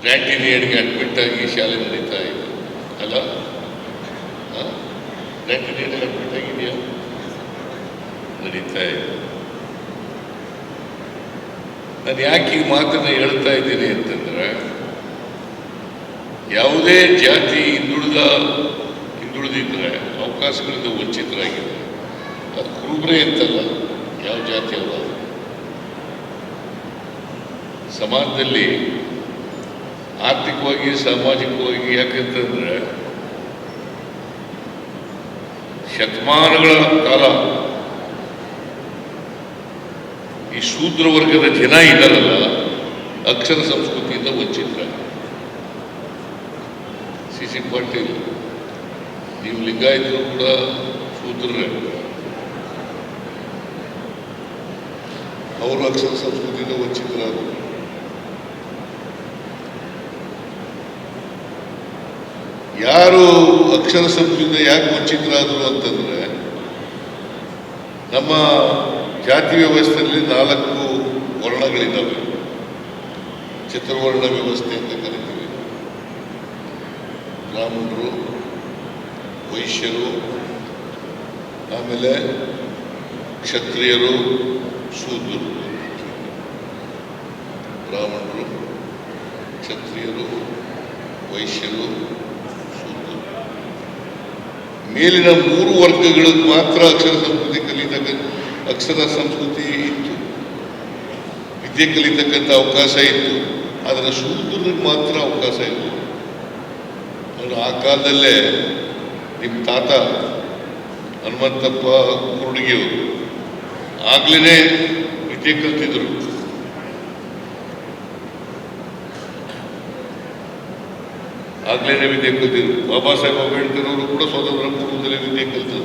ಗ್ರ್ಯಾಂಟಿನ್ ಏಡ್ಗೆ admit ಆಗಿ ಶಾಲೆ ನಡೀತಾ ಇದೆ. ಅಲ್ಲ? ಗ್ರ್ಯಾಂಟಿನ್ ಏಡ್ಗೆ ಅಡ್ಮಿಟ್ ಆಗಿದೆಯಾ? ನಡೀತಾ ಇದೆ. ನಾನು ಯಾಕೆ ಈ ಮಾತನ್ನು ಹೇಳ್ತಾ ಇದ್ದೀನಿ ಅಂತಂದ್ರೆ, ಯಾವುದೇ ಜಾತಿ ಹಿಂದುಳಿದ, ಹಿಂದುಳಿದಿದ್ರೆ ಅವಕಾಶಗಳಿಂದ ವಂಚಿತರಾಗಿದೆ ಅದು ಕುರುಬ್ರೆ ಅಂತಲ್ಲ, ಯಾವ ಜಾತಿ ಅಲ್ಲ ಸಮಾಜದಲ್ಲಿ ಆರ್ಥಿಕವಾಗಿ, ಸಾಮಾಜಿಕವಾಗಿ ಯಾಕಂತಂದ್ರೆ ಶತಮಾನಗಳ ಕಾಲ ಈ ಶೂದ್ರ ವರ್ಗದ ಜನ ಇದ್ದಾರಲ್ಲ, ಅಕ್ಷರ ಸಂಸ್ಕೃತಿಯಿಂದ ವಂಚಿತ್ರ ಸಿ ಸಿ ಪಾಟೀಲ್, ನೀವು ಲಿಂಗಾಯತರು ಕೂಡ ಶೂದ್ರರೇ. ಅವರು ಅಕ್ಷರ ಸಂಸ್ಕೃತಿಯಿಂದ ವಂಚಿತರಾದರು. ಯಾರು ಅಕ್ಷರ ಸಂಸ್ಕೃತಿಯಿಂದ ಯಾಕೆ ವಂಚಿತರಾದರು ಅಂತಂದರೆ, ನಮ್ಮ ಜಾತಿ ವ್ಯವಸ್ಥೆಯಲ್ಲಿ ನಾಲ್ಕು ವರ್ಣಗಳಿದ್ದಾವೆ ಚತುರ್ವರ್ಣ ವ್ಯವಸ್ಥೆ ಅಂತ ಕರಿತೀವಿ. ಬ್ರಾಹ್ಮಣರು, ವೈಶ್ಯರು, ಆಮೇಲೆ ಕ್ಷತ್ರಿಯರು, ಶೂದ್ರರು ಬ್ರಾಹ್ಮಣರು, ಕ್ಷತ್ರಿಯರು, ವೈಶ್ಯರು ಮೇಲಿನ ಮೂರು ವರ್ಗಗಳಿಗೆ ಮಾತ್ರ ಅಕ್ಷರ ಸಂಸ್ಕೃತಿ ಕಲಿತಕ್ಕ, ಅಕ್ಷರ ಸಂಸ್ಕೃತಿ ಇತ್ತು. ವಿದ್ಯೆ ಕಲಿತಕ್ಕಂಥ ಅವಕಾಶ ಇತ್ತು. ಆದರೆ ಶೂದ್ರರಿಗೆ ಮಾತ್ರ ಅವಕಾಶ ಇತ್ತು. ಆ ಕಾಲದಲ್ಲೇ ನಿಮ್ಮ ತಾತ ಹನುಮಂತಪ್ಪ ಕುರುಡಿಗೆಯವರು ಆಗ್ಲೇ ವಿದ್ಯೆ ಕಲ್ತಿದ್ರು. ಆಗ್ಲೇನೆ ವಿದ್ಯೆ ಕಲ್ತಿದ್ರು ಬಾಬಾ ಸಾಹೇಬ್ ಅಂಬೇಡ್ಕರ್ ಅವರು ಕೂಡ ಸ್ವಾತಂತ್ರ್ಯ ಪೂರ್ವದಲ್ಲೇ ವಿದ್ಯೆ ಕಲ್ತದ್ರು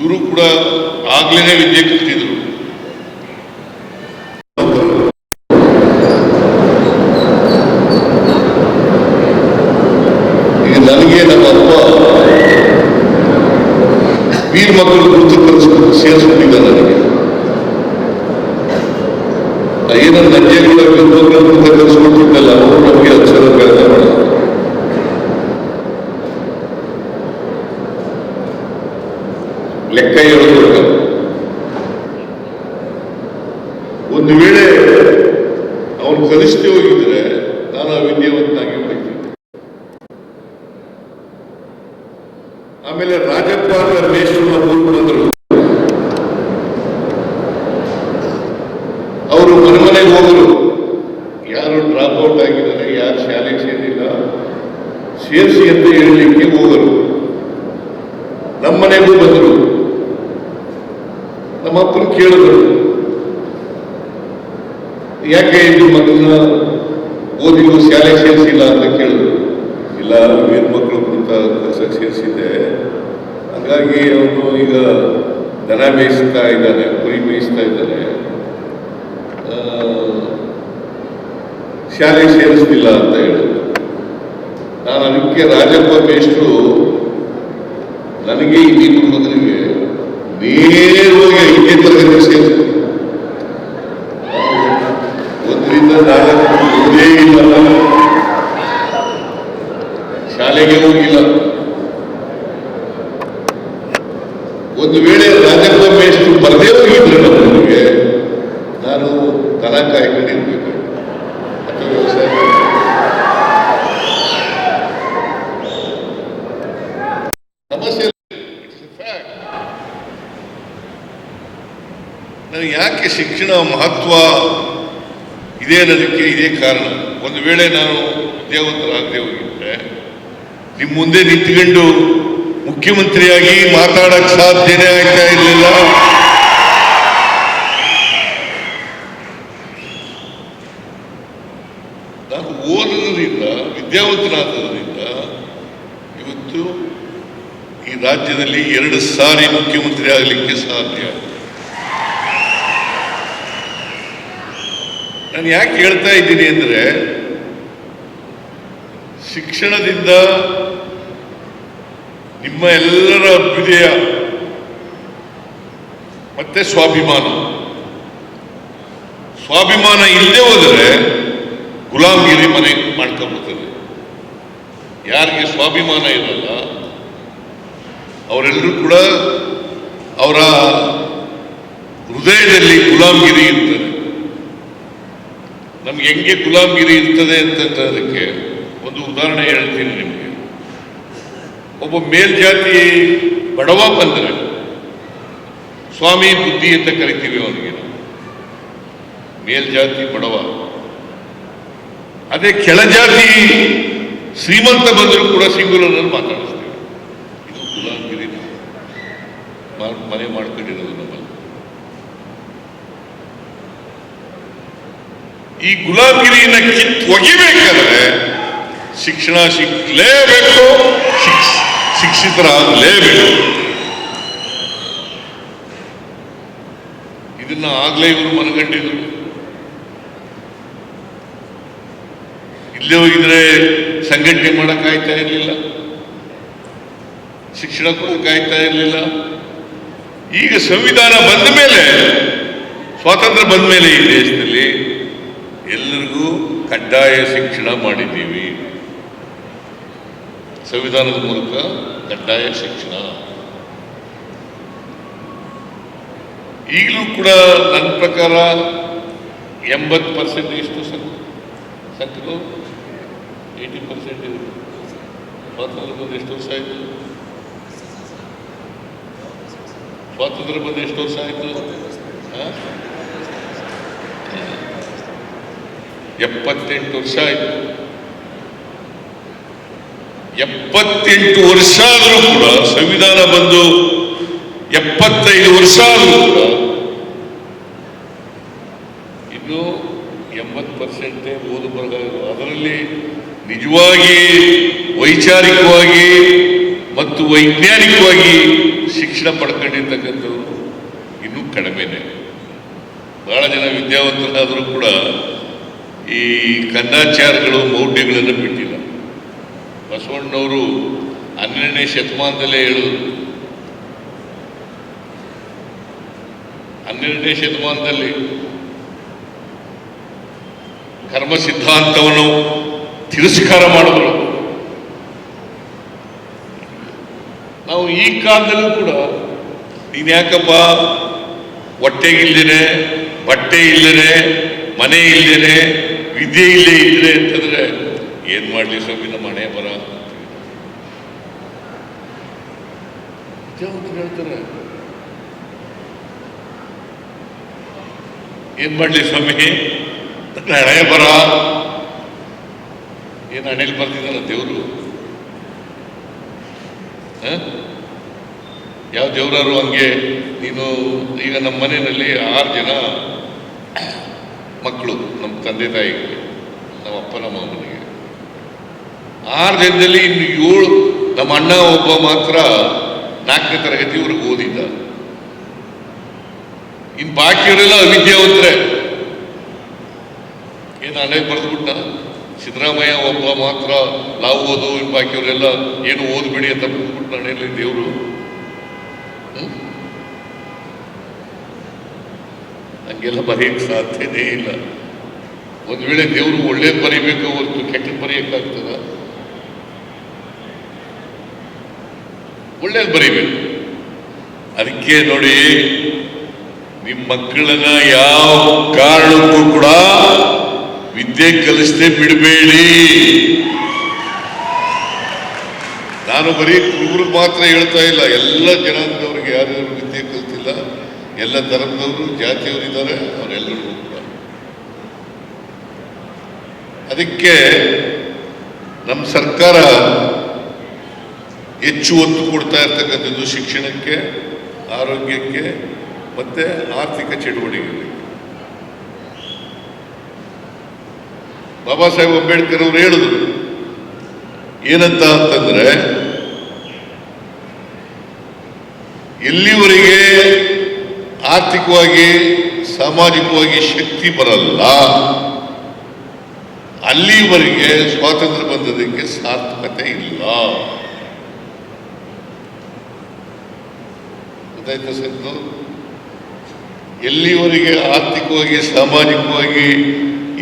ಇವರು ಕೂಡ ಆಗ್ಲೇನೆ ವಿದ್ಯೆ ಕಲ್ತಿದ್ರು. ಈಗ ನನಗೆ ನಮ್ಮ ಅಪ್ಪ, ವೀರ್ ಮಕ್ಕಳು ಗುರುತು ಕಲಿಸ್ಕೊಂಡು ಸೇರಿಸ್ಬಿಟ್ಟಿದ್ದಾರೆ ನನಗೆ. ಏನೋ ನಂಜೇಗೌಡ ಕಲಿಸ್ಬಿಟ್ಟಿದ್ದಲ್ಲ ಅವರು ನಮಗೆ ಅಕ್ಷರ ಲೆಕ್ಕ ಒಂದು ವೇಳೆ ಅವನು ಕಲಿಸದೆ ಹೋಗಿದ್ರೆ ನಾನು ವಿದ್ಯಾವಂತನಾಗಿ ಹೋಗ್ತೀನಿ. ಆಮೇಲೆ ರಾಜಪ್ಪ ಮೇಶ್ವರ ಊರು ಬಂದರು ಅವರು ಮನೆ ಮನೆಗೆ ಹೋದರು ಯಾರು ಡ್ರಾಪ್ ಔಟ್ ಆಗಿದ್ದಾರೆ ಯಾರು ಶಾಲೆಗೆ ಸೇರಿಲ್ಲ ಸೇರಿಸಿ ಅಂತ ಹೇಳಲಿಕ್ಕೆ ಹೋಗರು ನಮ್ಮ ಮನೆಗೂ ಬಂದರು ನಮ್ಮ ಅಪ್ಪನ ಕೇಳಿದ್ರು ಯಾಕೆ ಇದು ಮಗನ ಓದಿಗೂ ಶಾಲೆ ಸೇರಿಸಿಲ್ಲ ಅಂತ ಕೇಳಿದ್ರು ಇಲ್ಲ ಏನು ಮಕ್ಕಳು ಕುರಿತ ಕೆಲಸಕ್ಕೆ ಸೇರಿಸಿದ್ದೆ. ಹಾಗಾಗಿ ಅವನು ಈಗ ದನ ಮೇಯಿಸ್ತಾ ಇದ್ದಾನೆ ಕುರಿ ಮೇಯಿಸ್ತಾ ಇದ್ದಾನೆ. ಆ, ಶಾಲೆಗೆ ಸೇರಿಸ್ತಿಲ್ಲ ಅಂತ ಹೇಳಿದ್ರು ನಾನು ಅದಕ್ಕೆ ರಾಜಪ್ಪ ಮೇಷ್ಟ್ರು ನನಗೆ ಇನ್ನಿಬ್ಬರು ಶಾಲೆಗೆ ಹೋಗಿಲ್ಲ. ಒಂದು ವೇಳೆ ರಾಜಕೀಯ ಮೇಷ್ಟು ಬರದೇ ಹೋಗಿದ್ರೆ ನಮಗೆ ನಾನು ದನ ಕಾಯ್ಕೊಂಡಿರ್ಬೇಕು ಅಥವಾ ಯಾಕೆ ಶಿಕ್ಷಣ ಮಹತ್ವ ಇದೆ ಅನ್ನೋದಕ್ಕೆ ಇದೇ ಕಾರಣ. ಒಂದು ವೇಳೆ ನಾನು ದೇವಂತರಾಗದೇ ಹೋಗಿದ್ರೆ ನಿಮ್ಮ ಮುಂದೆ ನಿಂತ್ಕೊಂಡು ಮುಖ್ಯಮಂತ್ರಿಯಾಗಿ ಮಾತಾಡಕ್ ಸಾಧ್ಯನೇ ಆಗ್ತಾ ಇರಲಿಲ್ಲ. ನಾನು ಓದೋದ್ರಿಂದ ವಿದ್ಯಾವಂತನಾದದ್ರಿಂದ ಇವತ್ತು ಈ ರಾಜ್ಯದಲ್ಲಿ ಎರಡು ಸಾರಿ ಮುಖ್ಯಮಂತ್ರಿ ಆಗಲಿಕ್ಕೆ ಸಾಧ್ಯ. ನಾನು ಯಾಕೆ ಹೇಳ್ತಾ ಇದ್ದೀನಿ ಅಂದ್ರೆ ಶಿಕ್ಷಣದಿಂದ ನಿಮ್ಮ ಎಲ್ಲರ ಅಭ್ಯುದಯ ಮತ್ತೆ ಸ್ವಾಭಿಮಾನ. ಸ್ವಾಭಿಮಾನ ಇಲ್ಲದೆ ಹೋದರೆ ಗುಲಾಮಗಿರಿ ಮನೆ ಮಾಡ್ಕೊಂಡ್ಬಿಡ್ತದೆ ಯಾರಿಗೆ ಸ್ವಾಭಿಮಾನ ಇರಲ್ಲ, ಅವರೆಲ್ಲರೂ ಕೂಡ ಅವರ ಹೃದಯದಲ್ಲಿ ಗುಲಾಮಗಿರಿ ಇರ್ತದೆ. ನಮ್ಗೆ ಹೆಂಗೆ ಗುಲಾಮಗಿರಿ ಇರ್ತದೆ ಅದಕ್ಕೆ ಒಂದು ಉದಾಹರಣೆ ಹೇಳ್ತೀನಿ ನಿಮಗೆ. ಒಬ್ಬ ಮೇಲ್ಜಾತಿ ಬಡವ ಬಂದರೆ ಸ್ವಾಮಿ ಬುದ್ಧಿ ಅಂತ ಕರಿತೀವಿ ಅವನಿಗೆ. ಮೇಲ್ಜಾತಿ ಬಡವ. ಅದೇ ಕೆಳಜಾತಿ ಶ್ರೀಮಂತ ಬಂದರೂ ಕೂಡ ಸಿಂಗುಲರ್ ಮಾತಾಡಿಸ್ತೀವಿ. ಇದು ಗುಲಾಮಗಿರಿ ಮಾ- ಮನೆ ಮಾಡ್ಕೊಂಡಿರೋದು ನಮ್ಮಲ್ಲಿ. ಈ ಗುಲಾಬಿರಿಯನ್ನ ಕಿತ್ತು ಒಗಿಬೇಕಾದ್ರೆ ಶಿಕ್ಷಣ ಸಿಕ್ಕಲೇಬೇಕು ಶಿಕ್ಷ ಶಿಕ್ಷಿತರಾಗಲೇಬೇಕು ಇದನ್ನ ಆಗ್ಲೇ ಇವರು ಮನಗಂಡಿದ್ರು. ಇಲ್ಲೇ ಹೋಗಿದ್ರೆ ಸಂಘಟನೆ ಮಾಡಕ್ ಆಯ್ತಾ ಇರಲಿಲ್ಲ. ಶಿಕ್ಷಣ ಕೊಡಕ್ ಆಯ್ತಾ ಇರಲಿಲ್ಲ. ಈಗ ಸಂವಿಧಾನ ಬಂದ ಮೇಲೆ, ಸ್ವಾತಂತ್ರ್ಯ ಬಂದ ಮೇಲೆ ಈ ದೇಶದಲ್ಲಿ ಎಲ್ಲರಿಗೂ ಕಡ್ಡಾಯ ಶಿಕ್ಷಣ ಮಾಡಿದ್ದೀವಿ. ಸಂವಿಧಾನದ ಮೂಲಕ ಕಡ್ಡಾಯ ಶಿಕ್ಷಣ ಈಗಲೂ ಕೂಡ ನನ್ನ ಪ್ರಕಾರ ಎಂಬತ್ತು ಪರ್ಸೆಂಟ್ ಎಷ್ಟು ಸಂಖ್ಯೆ ಸಂಖ್ಯೆಗಳು ಏಯ್ಟಿ ಪರ್ಸೆಂಟ್ ಇದೆ ಸ್ವಾತಂತ್ರ್ಯ ಬಂದು ಎಷ್ಟು ವರ್ಷ ಆಯಿತು ಸ್ವಾತಂತ್ರ್ಯ ಬಂದು ಎಷ್ಟು ವರ್ಷ ಆಯಿತು ಎಪ್ಪತ್ತೆಂಟು ವರ್ಷ ಆಯಿತು ಎಪ್ಪತ್ತೆಂಟು ವರ್ಷ ಆದರೂ ಕೂಡ ಸಂವಿಧಾನ ಬಂದು ಎಪ್ಪತ್ತೈದು ವರ್ಷ ಆದರೂ ಕೂಡ ಇನ್ನು ಎಂಬತ್ತು ಪರ್ಸೆಂಟೇ ಓದು ಬರಹ ಅದರಲ್ಲಿ ನಿಜವಾಗಿ, ವೈಚಾರಿಕವಾಗಿ ಮತ್ತು ವೈಜ್ಞಾನಿಕವಾಗಿ ಶಿಕ್ಷಣ ಪಡ್ಕೊಂಡಿರ್ತಕ್ಕಂಥವ್ರು ಇನ್ನೂ ಕಡಿಮೆನೆ. ಬಹಳ ಜನ ವಿದ್ಯಾವಂತರಾದರೂ ಕೂಡ ಈ ಕನ್ನಾಚಾರಗಳು ಮೌಢ್ಯಗಳನ್ನು ಬಿಟ್ಟಿಲ್ಲ ಬಸವಣ್ಣವರು ಹನ್ನೆರಡನೇ ಶತಮಾನದಲ್ಲೇ ಹೇಳೋದು. ಹನ್ನೆರಡನೇ ಶತಮಾನದಲ್ಲಿ ಕರ್ಮ ಸಿದ್ಧಾಂತವನ್ನು ತಿರಸ್ಕಾರ ಮಾಡಿದ್ರು ನಾವು ಈ ಕಾಲದಲ್ಲೂ ಕೂಡ ನೀನ್ಯಾಕಪ್ಪ ಹೊಟ್ಟೆಗಿಲ್ದೇನೆ ಬಟ್ಟೆ ಇಲ್ಲದೆ ಮನೆ ಇಲ್ಲದೆ ವಿದ್ಯೆ ಇಲ್ಲದೆ ಇದ್ರೆ ಅಂತಂದ್ರೆ ಏನ್ ಮಾಡ್ಲಿ ಸ್ವಾಮಿ ನಮ್ಮ ಹಣೆ ಬರ ಅಂತೀವಿ ಹೇಳ್ತಾರೆ. ಏನ್ ಮಾಡ್ಲಿ ಸ್ವಾಮಿ? ಹಣೆ ಬರ. ಏನು ಹಣೆಯಲ್ಲಿ ಬರ್ತಿದ್ದಲ್ಲ ದೇವರು? ಯಾವ ದೇವರಾರು ಹಂಗೆ? ನೀನು ಈಗ ನಮ್ಮ ಮನೆಯಲ್ಲಿ ಆರು ಜನ ಮಕ್ಕಳು ನಮ್ಮ ತಂದೆ ತಾಯಿಗೆ ನಮ್ಮ ಅಪ್ಪನ ಮಗನಿಗೆ ಅಮ್ಮನಿಗೆ. ಆರು ದಿನದಲ್ಲಿ ಇನ್ನು ಏಳು ನಮ್ಮ ಅಣ್ಣ ಒಬ್ಬ ಮಾತ್ರ ನಾಲ್ಕನೇ ತರಗತಿವರೆಗೂ ಓದಿದ್ದ. ಇನ್ನು ಬಾಕಿಯವರೆಲ್ಲ ಅವಿದ್ಯಾವಂತರೇ. ಏನು ಹಣೆ ಬರೆದ್ಬಿಟ್ಟ? ಸಿದ್ದರಾಮಯ್ಯ ಒಬ್ಬ ಮಾತ್ರ ನಾವು ಓದು ಇನ್ನು ಬಾಕಿಯವರೆಲ್ಲ ಏನು ಓದ್ಬೇಡಿ ಅಂತ ಬರೆದ್ಬಿಟ್ಟು ಹಣೆಯಲ್ಲಿ ದೇವರು. ಹಂಗೆಲ್ಲ ಬರೆಯಕ್ಕೆ ಸಾಧ್ಯನೇ ಇಲ್ಲ. ಒಂದು ವೇಳೆ ದೇವರು ಒಳ್ಳೇದು ಬರೀಬೇಕು ಹೊರತು ಕೆಟ್ಟದ್ದು ಬರೆಯಕ್ಕಾಗ್ತದ? ಒಳ್ಳೇದು ಬರೀಬೇಕು. ಅದಕ್ಕೆ ನೋಡಿ ನಿಮ್ಮ ಮಕ್ಕಳನ್ನ ಯಾವ ಕಾರಣಕ್ಕೂ ಕೂಡ ವಿದ್ಯೆ ಕಲಿಸದೆ ಬಿಡಬೇಡಿ. ನಾನು ಬರೀ ಕುರುಬರಿಗೆ ಮಾತ್ರ ಹೇಳ್ತಾ ಇಲ್ಲ, ಎಲ್ಲ ಜನಾಂಗದವ್ರಿಗೆ ಯಾರ್ಯಾರು ವಿದ್ಯೆ ಕಲ್ತಿಲ್ಲ, ಎಲ್ಲ ಧರ್ಮದವರು, ಜಾತಿಯವರು ಇದ್ದಾರೆ ಅವರೆಲ್ಲರಿಗೂ ಕೂಡ. ಅದಕ್ಕೆ ನಮ್ಮ ಸರ್ಕಾರ ಹೆಚ್ಚು ಒತ್ತು ಕೊಡ್ತಾ ಇರ್ತಕ್ಕಂಥದ್ದು ಶಿಕ್ಷಣಕ್ಕೆ, ಆರೋಗ್ಯಕ್ಕೆ, ಮತ್ತೆ ಆರ್ಥಿಕ ಚಟುವಟಿಕೆಗಳಿಗೆ ಬಾಬಾ ಸಾಹೇಬ್ ಅಂಬೇಡ್ಕರ್ ಅವರು ಹೇಳಿದ್ರು, ಏನಂತ ಅಂತಂದ್ರೆ, ಎಲ್ಲಿವರೆಗೆ ಆರ್ಥಿಕವಾಗಿ, ಸಾಮಾಜಿಕವಾಗಿ ಶಕ್ತಿ ಬರಲ್ಲ, ಅಲ್ಲಿವರೆಗೆ ಸ್ವಾತಂತ್ರ್ಯ ಬಂದದಕ್ಕೆ ಸಾರ್ಥಕತೆ ಇಲ್ಲ. ಗೊತ್ತಾಯ್ತಾ ಸರ್. ಎಲ್ಲಿವರೆಗೆ ಆರ್ಥಿಕವಾಗಿ, ಸಾಮಾಜಿಕವಾಗಿ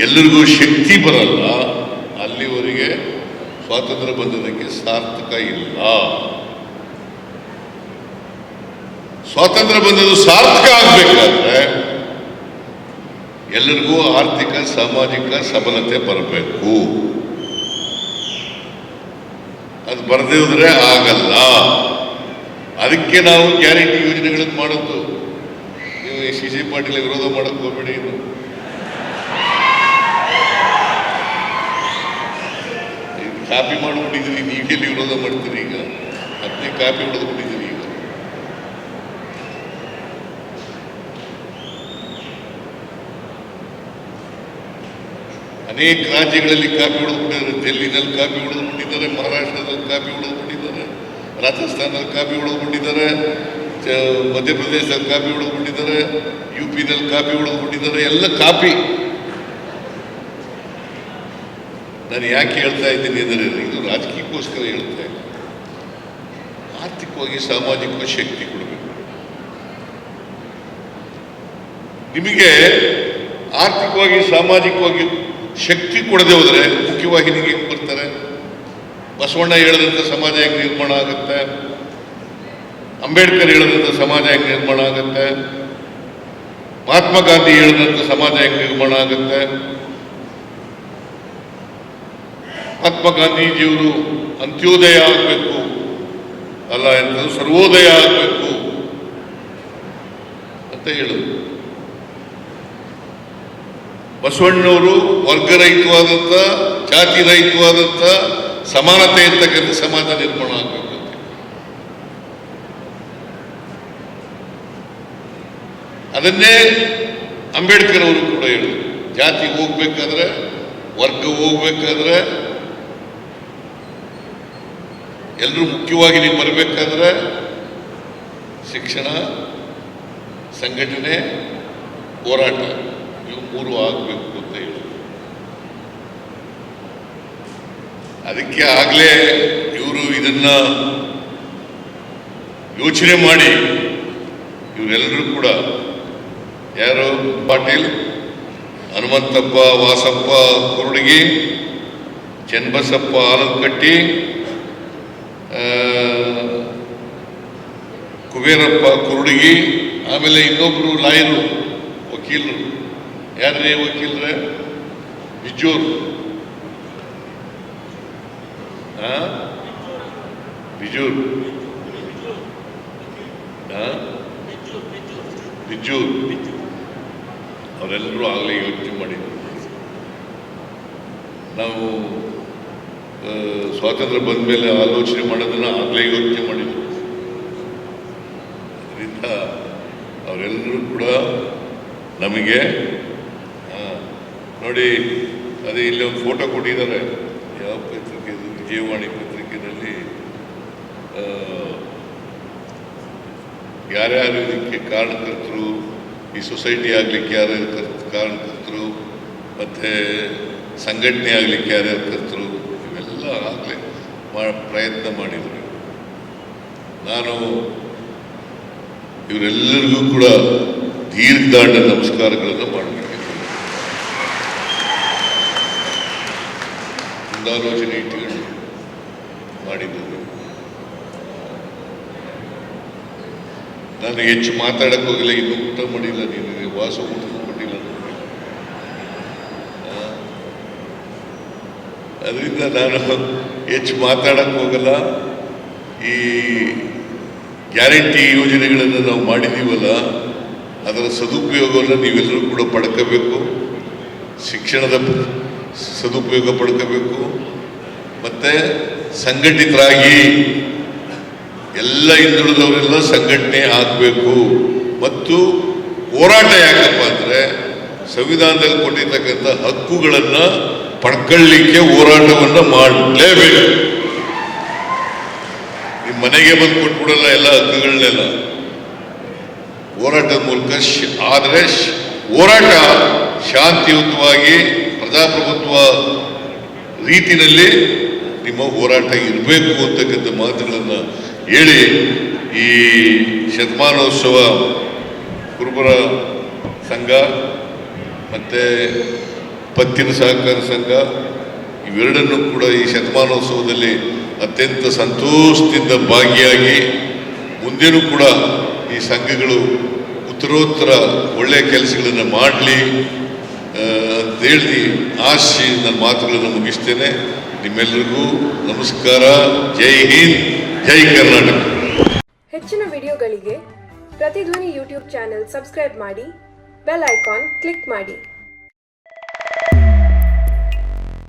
ಎಲ್ಲರಿಗೂ ಶಕ್ತಿ ಬರಲ್ಲ, ಅಲ್ಲಿವರೆಗೆ ಸ್ವಾತಂತ್ರ್ಯ ಬಂದದಕ್ಕೆ ಸಾರ್ಥಕ ಇಲ್ಲ. ಸ್ವಾತಂತ್ರ್ಯ ಬಂದದ್ದು ಸಾರ್ಥಕ ಆಗಬೇಕಾದ್ರೆ ಎಲ್ಲರಿಗೂ ಆರ್ಥಿಕ, ಸಾಮಾಜಿಕ ಸಬಲತೆ ಬರಬೇಕು. ಅದು ಬರದೇ ಹೋದ್ರೆ ಆಗಲ್ಲ. ಅದಕ್ಕೆ ನಾವು ಗ್ಯಾರಂಟಿ ಯೋಜನೆಗಳನ್ನು ಮಾಡೋದು. ನೀವು ಸಿ ಸಿ ಪಾಟೀಲ್ ವಿರೋಧ ಮಾಡೋಕ್ಕೆ ಹೋಗ್ಬೇಡಿ ಇದು ಕಾಪಿ ಮಾಡ್ಬಿಟ್ಟಿದ್ದೀರಿ ನೀವೆಲ್ಲಿ ವಿರೋಧ ಮಾಡ್ತೀರಿ ಈಗ. ಮತ್ತೆ ಕಾಪಿ ಹೊಡೆದ್ಬಿಟ್ಟಿದ್ದೀರಿ ಈಗ. ಅನೇಕ ರಾಜ್ಯಗಳಲ್ಲಿ ಕಾಪಿ ಹೊಡೆದ್ಬಿಟ್ಟಿದ್ದಾರೆ. ಡೆಲ್ಲಿನಲ್ಲಿ ಕಾಪಿ ಹೊಡೆದ್ಬಿಟ್ಟಿದ್ದಾರೆ, ಮಹಾರಾಷ್ಟ್ರದಲ್ಲಿ ಕಾಪಿ ಹೊಡೆದ್ಬಿಟ್ಟಿದ್ದಾರೆ. ರಾಜಸ್ಥಾನದಲ್ಲಿ ಕಾಪಿ ಒಳಗೊಂಡಿದ್ದಾರೆ ಮಧ್ಯಪ್ರದೇಶ ಮಧ್ಯಪ್ರದೇಶದಲ್ಲಿ ಕಾಪಿ ಒಳಗೊಂಡಿದ್ದಾರೆ ಯು ಪಿನಲ್ಲಿ ಕಾಪಿ ಒಳಗೊಂಡಿದ್ದಾರೆ ಎಲ್ಲ ಕಾಪಿ ನಾನು ಯಾಕೆ ಹೇಳ್ತಾ ಇದ್ದೀನಿ ಅಂದರೆ, ಇದು ರಾಜಕೀಯಕ್ಕೋಸ್ಕರ ಹೇಳ್ತಾ ಇದ್ದೀನಿ ಆರ್ಥಿಕವಾಗಿ ಸಾಮಾಜಿಕವಾಗಿ ಶಕ್ತಿ ಕೊಡಬೇಕು. ನಿಮಗೆ ಆರ್ಥಿಕವಾಗಿ, ಸಾಮಾಜಿಕವಾಗಿ ಶಕ್ತಿ ಕೊಡದೆ ಹೋದರೆ ಹೆಂಗೆ ಬರ್ತಾರೆ ಬಸವಣ್ಣ ಹೇಳಿದಂಥ ಸಮಾಜ ಹೆಂಗೆ ನಿರ್ಮಾಣ ಆಗುತ್ತೆ? ಅಂಬೇಡ್ಕರ್ ಹೇಳಿದಂಥ ಸಮಾಜ ಹೆಂಗೆ ನಿರ್ಮಾಣ ಆಗುತ್ತೆ? ಮಹಾತ್ಮ ಗಾಂಧಿ ಹೇಳಿದಂಥ ಸಮಾಜ ಹೆಂಗೆ ನಿರ್ಮಾಣ ಆಗುತ್ತೆ? ಮಹಾತ್ಮ ಗಾಂಧೀಜಿಯವರು ಅಂತ್ಯೋದಯ ಆಗಬೇಕು. ಅಲ್ಲ ಎಂದು ಸರ್ವೋದಯ ಆಗಬೇಕು ಅಂತ ಹೇಳಿದ್ರು ಬಸವಣ್ಣವರು ವರ್ಗರಹಿತವಾದಂಥ ಜಾತಿ ರಹಿತವಾದಂಥ ಸಮಾನತೆ ಇರ್ತಕ್ಕಂಥ ಸಮಾಜ ನಿರ್ಮಾಣ ಆಗಬೇಕು ಅದನ್ನೇ ಅಂಬೇಡ್ಕರ್ ಅವರು ಕೂಡ ಹೇಳಿದರು. ಜಾತಿ ಹೋಗ್ಬೇಕಾದ್ರೆ, ವರ್ಗ ಹೋಗ್ಬೇಕಾದ್ರೆ ಎಲ್ಲರೂ ಮುಖ್ಯವಾಗಿ ನೀವು ಬರಬೇಕಾದ್ರೆ ಶಿಕ್ಷಣ, ಸಂಘಟನೆ, ಹೋರಾಟ, ಇವು ಮೂರು ಆಗಬೇಕು ಅಂತ ಹೇಳಿ ಅದಕ್ಕೆ ಆಗಲೇ ಇವರು ಇದನ್ನ ಯೋಚನೆ ಮಾಡಿ ಇವರೆಲ್ಲರೂ ಕೂಡ ಯಾರು ಪಾಟೀಲ್, ಹನುಮಂತಪ್ಪ, ವಾಸಪ್ಪ ಕುರುಡಗಿ, ಚನ್ನಬಸಪ್ಪ ಆಲದಕಟ್ಟಿ ಕುಬೇರಪ್ಪ ಕುರುಡಗಿ, ಆಮೇಲೆ ಇನ್ನೊಬ್ರು ಲಾಯರು, ವಕೀಲರು. ಯಾರೇ ವಕೀಲರೇ? ಬಿಜೂರ್ ಆ? ಬಿಜೂರ್? ಬಿಜೂರ್ ಅವರೆಲ್ಲರೂ ಆಗಲೇ ಯೋಚನೆ ಮಾಡಿದ್ರು ನಾವು ಸ್ವಾತಂತ್ರ್ಯ ಬಂದ ಮೇಲೆ ಆಲೋಚನೆ ಮಾಡೋದನ್ನು ಆಗಲೇ ಯೋಚನೆ ಮಾಡಿದ್ರು ಅದರಿಂದ ಅವರೆಲ್ಲರೂ ಕೂಡ ನಮಗೆ ನೋಡಿ ಅದೇ ಇಲ್ಲಿ ಒಂದು ಫೋಟೋ ಕೊಟ್ಟಿದ್ದಾರೆ ಇದು? ಪತ್ರಿಕೆಯಲ್ಲಿ ಯಾರ್ಯಾರು ಇದಕ್ಕೆ ಕಾರಣಕರ್ತರು, ಈ ಸೊಸೈಟಿ ಆಗಲಿಕ್ಕೆ ಯಾರ್ಯಾರು ಕರ್ ಕಾರಣಕರ್ತರು, ಮತ್ತೆ ಸಂಘಟನೆ ಆಗಲಿಕ್ಕೆ ಯಾರ್ಯಾರು ಕರ್ತರು, ಇವೆಲ್ಲ ಆಗಲೇ ಮಾ, ಪ್ರಯತ್ನ ಮಾಡಿದರು ನಾನು ಇವರೆಲ್ಲರಿಗೂ ಕೂಡ ದೀರ್ಘದಾಂಡ ನಮಸ್ಕಾರಗಳನ್ನು ಮಾಡಬೇಕು ಮುಂದಾಲೋಚನೆ ಇಟ್ಟುಕೊಂಡು ಮಾಡಿದ್ದು ನಾನು ಹೆಚ್ಚು ಮಾತಾಡಕ್ಕೆ ಹೋಗಿಲ್ಲ, ಇನ್ನು ಊಟ ಮಾಡಿಲ್ಲ, ನೀನು ವಾಸ ಊಟ ಕೊಟ್ಟಿಲ್ಲ. ಅದರಿಂದ ನಾನು ಹೆಚ್ಚು ಮಾತಾಡಕ್ಕೆ ಹೋಗಲ್ಲ. ಈ ಗ್ಯಾರಂಟಿ ಯೋಜನೆಗಳನ್ನು ನಾವು ಮಾಡಿದ್ದೀವಲ್ಲ, ಅದರ ಸದುಪಯೋಗವನ್ನು ನೀವೆಲ್ಲರೂ ಕೂಡ ಪಡ್ಕೋಬೇಕು. ಶಿಕ್ಷಣದ ಸದುಪಯೋಗ ಪಡ್ಕೋಬೇಕು. ಮತ್ತೆ ಸಂಘಟಿತರಾಗಿ ಎಲ್ಲ ಹಿಂದುಳಿದವರೆಲ್ಲ ಸಂಘಟನೆ ಆಗಬೇಕು. ಮತ್ತು ಹೋರಾಟ ಯಾಕಪ್ಪ ಅಂದರೆ ಸಂವಿಧಾನದಲ್ಲಿ ಕೊಟ್ಟಿರ್ತಕ್ಕಂಥ ಹಕ್ಕುಗಳನ್ನು ಪಡ್ಕೊಳ್ಳಿಕ್ಕೆ ಹೋರಾಟವನ್ನು ಮಾಡಲೇಬೇಕು. ನಿಮ್ಮ ಮನೆಗೆ ಬಂದು ಕೊಟ್ಬಿಡಲ್ಲ ಎಲ್ಲ ಹಕ್ಕುಗಳನ್ನೆಲ್ಲ. ಹೋರಾಟದ ಮೂಲಕ ಆದರೆ ಹೋರಾಟ ಶಾಂತಿಯುತವಾಗಿ, ಪ್ರಜಾಪ್ರಭುತ್ವ ರೀತಿನಲ್ಲಿ ನಿಮ್ಮ ಹೋರಾಟ ಇರಬೇಕು ಅಂತಕ್ಕಂಥ ಮಾತುಗಳನ್ನು ಹೇಳಿ ಈ ಶತಮಾನೋತ್ಸವ ಕುರುಬರ ಸಂಘ ಮತ್ತು ಪತ್ತಿನ ಸಹಕಾರ ಸಂಘ, ಇವೆರಡನ್ನು ಕೂಡ ಈ ಶತಮಾನೋತ್ಸವದಲ್ಲಿ ಅತ್ಯಂತ ಸಂತೋಷದಿಂದ ಭಾಗಿಯಾಗಿ ಮುಂದೇನೂ ಕೂಡ ಈ ಸಂಘಗಳು ಉತ್ತರೋತ್ತರ ಒಳ್ಳೆಯ ಕೆಲಸಗಳನ್ನು ಮಾಡಲಿ ಅಂತೇಳಿ ಆಶಿ ನನ್ನ ಮಾತುಗಳನ್ನು ಮುಗಿಸ್ತೇನೆ. ನಿಮ್ಮೆಲ್ಲರಿಗೂ ನಮಸ್ಕಾರ. ಜೈ ಹಿಂದ್, ಜೈ ಕರ್ನಾಟಕ. ಹೆಚ್ಚಿನ ವಿಡಿಯೋಗಳಿಗೆ ಪ್ರತಿಧ್ವನಿ ಯೂಟ್ಯೂಬ್ ಚಾನೆಲ್ ಸಬ್ಸ್ಕ್ರೈಬ್ ಮಾಡಿ, ಬೆಲ್ ಐಕಾನ್ ಕ್ಲಿಕ್ ಮಾಡಿ.